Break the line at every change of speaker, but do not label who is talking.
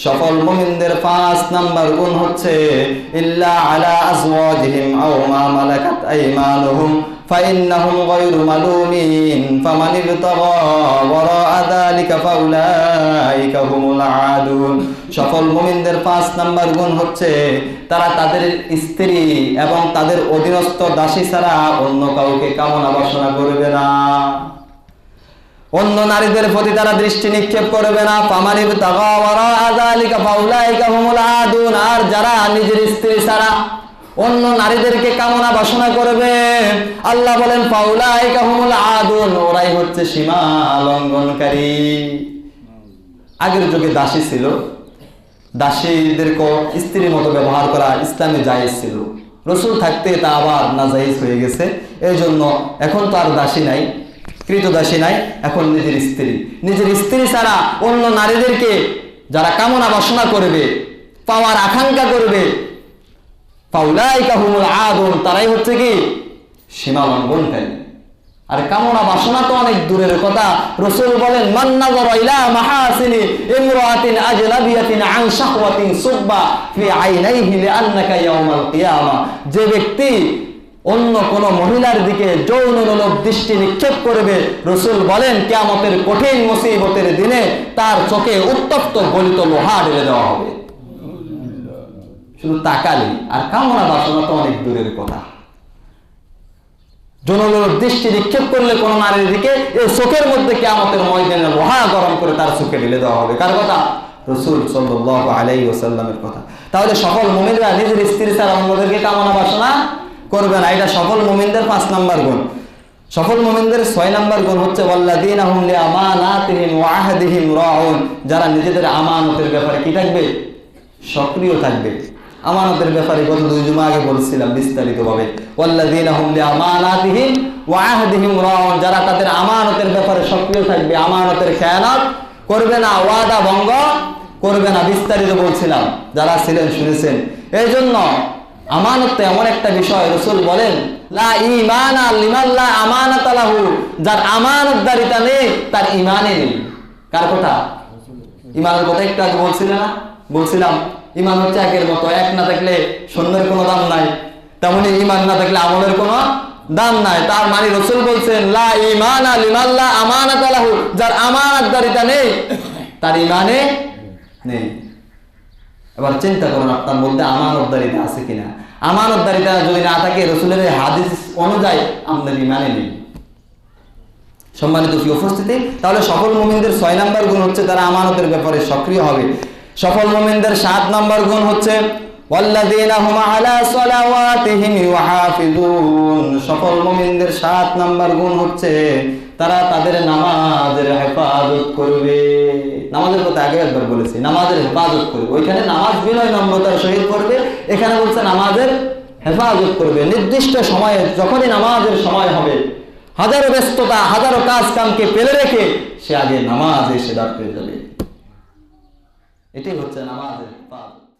সফল মুমিনদের পাঁচ নাম্বার গুণ হচ্ছে ইল্লা আলা আজওয়াজিহিম আও মা মালাকাত আইমানুহুম فإنهم غير ملومين فمن ابتغى وراء ذلك فأولئك هم العادون সফল মুমিনদের পাঁচ নাম্বার গুণ হচ্ছে তারা তাদের স্ত্রী এবং তাদের অধীনস্থ দাসী ছাড়া অন্য কাউকে কামনা বাসনা করবে না অন্য নারীদের প্রতি তারা দৃষ্টি নিক্ষেপ করবে না। পামানি আদুন। আর যারা নিজের স্ত্রী ছাড়া অন্য নারীদেরকে কামনা বাসনা করবে, আল্লাহ বলেন পাউলাই কাহুমুল আদুন। ওরাই হচ্ছে সীমা লঙ্ঘনকারী। আগের যুগে দাসী ছিল। দাসীদেরকে স্ত্রীর মতো ব্যবহার করা ইসলামে জায়েজ ছিল। রসুল থাকতে তা আবার না জায়েজ হয়ে গেছে। এই জন্য এখন তো আর দাসী নাই। কৃতদাসী নাই, এখন নিজের স্ত্রী। নিজের স্ত্রী ছাড়া অন্য নারীদেরকে যারা কামনা বাসনা করবে, পাওয়ার আকাঙ্ক্ষা করবে পাউলাই কাহুমুল আদুন, তারাই হচ্ছে কি? সীমা লঙ্ঘনকারী। আর কামনা বাসনা তো অনেক দূরের কথা। রসুল বলেন মান্নাজর ইলা মাহাসিনি ইমরাতিন আজনাবিয়াতিন আন শাহওয়াতিন সুব্বা ফি আইনাইহি লিআন্নাকা ইয়াউমাল কিয়ামা। যে ব্যক্তি অন্য কোন মহিলার দিকে যৌন যৌনমূলক দৃষ্টি নিক্ষেপ করবে। রসুল বলেন, কিয়ামতের কঠিন মুসিবতের দিনে তার চোখে উত্তপ্ত গলিত লোহা ঢেলে দেওয়া হবে। শুধু তাকালি, আর কামনা বাসনা তো অনেক দূরের কথা। জনগণের দৃষ্টি নিক্ষেপ করলে কোন নারীর দিকে এই চোখের মধ্যে কেমতের ময়দানে লোহা গরম করে তার চোখে ঢেলে দেওয়া হবে। কার কথা? রসুল সাল্লাহ আলাই ওসাল্লামের কথা। তাহলে সকল মুমিনরা নিজের স্ত্রী ছাড়া অন্যদেরকে কামনা বাসনা করবে না এটা সফল মুমিনদের পাঁচ নাম্বার গুণ। সফল মুমিনদের ছয় নাম্বার গুণ হচ্ছে যারা নিজেদের আমানতের ব্যাপারে কি থাকবে? সক্রিয় থাকবে। আমানতের ব্যাপারে গত দুই জুমা আগে বলছিলাম বিস্তারিতভাবে। যারা তাদের আমানতের ব্যাপারে সক্রিয় থাকবে, আমানতের খেয়ানত করবে না, ওয়াদা ভঙ্গ করবে না, বিস্তারিত বলছিলাম। যারা ছিলেন, শুনেছেন। এই জন্য আমানত তো এমন একটা বিষয়, রসুল বলেন, লা ঈমানা লিমান লা আমানাতা লাহু যার আমানতদারিতা নেই, তার ঈমানে নেই। কার কথা? ইমানের কথা একটু আগে বলছিলে না? বলছিলাম ইমান হচ্ছে একের মতো, এক না থাকলে সন্ধ্যের কোনো দাম নাই, তেমনি ইমান না থাকলে আমলের কোনো দাম নাই। তার মানে রসুল বলছেন, লা ইমান লিমাল্লা আমানাত আলাহু যার আমানতদারিতা নেই, তার ইমানে নেই। এবার চিন্তা করুন আপনার মধ্যে আমানতদারিতা আছে কিনা? আমানতদারিতা যদি না থাকে, রসুলের হাদিস অনুযায়ী আমাদের ইমানে নেই। সম্মানিত উপস্থিতি, তাহলে সফল মোমিনদের ছয় নাম্বার গুণ হচ্ছে তারা আমানতের ব্যাপারে সক্রিয় হবে। সফল মোমিনদের সাত নাম্বার গুণ হচ্ছে হুম আলা সালাওয়াতিহিম ইউহাফিজুন সফল মুমিনদের সাত নাম্বার গুণ হচ্ছে তারা তাদের নামাজের হেফাজত করবে। নামাজের কথা আগে একবার বলেছি, নামাজের হেফাজত করবে। ওইখানে নামাজ বিনয় নম্রতার সহিত করবে এখানে বলছে নামাজের হেফাজত করবে। নির্দিষ্ট সময়ে, যখনই নামাজের সময় হবে, হাজারো ব্যস্ততা, হাজারো কাজ কামকে ফেলে রেখে সে আগে নামাজ এসে দাঁড় করে যাবে। এটাই হচ্ছে নামাজের হেফাজত।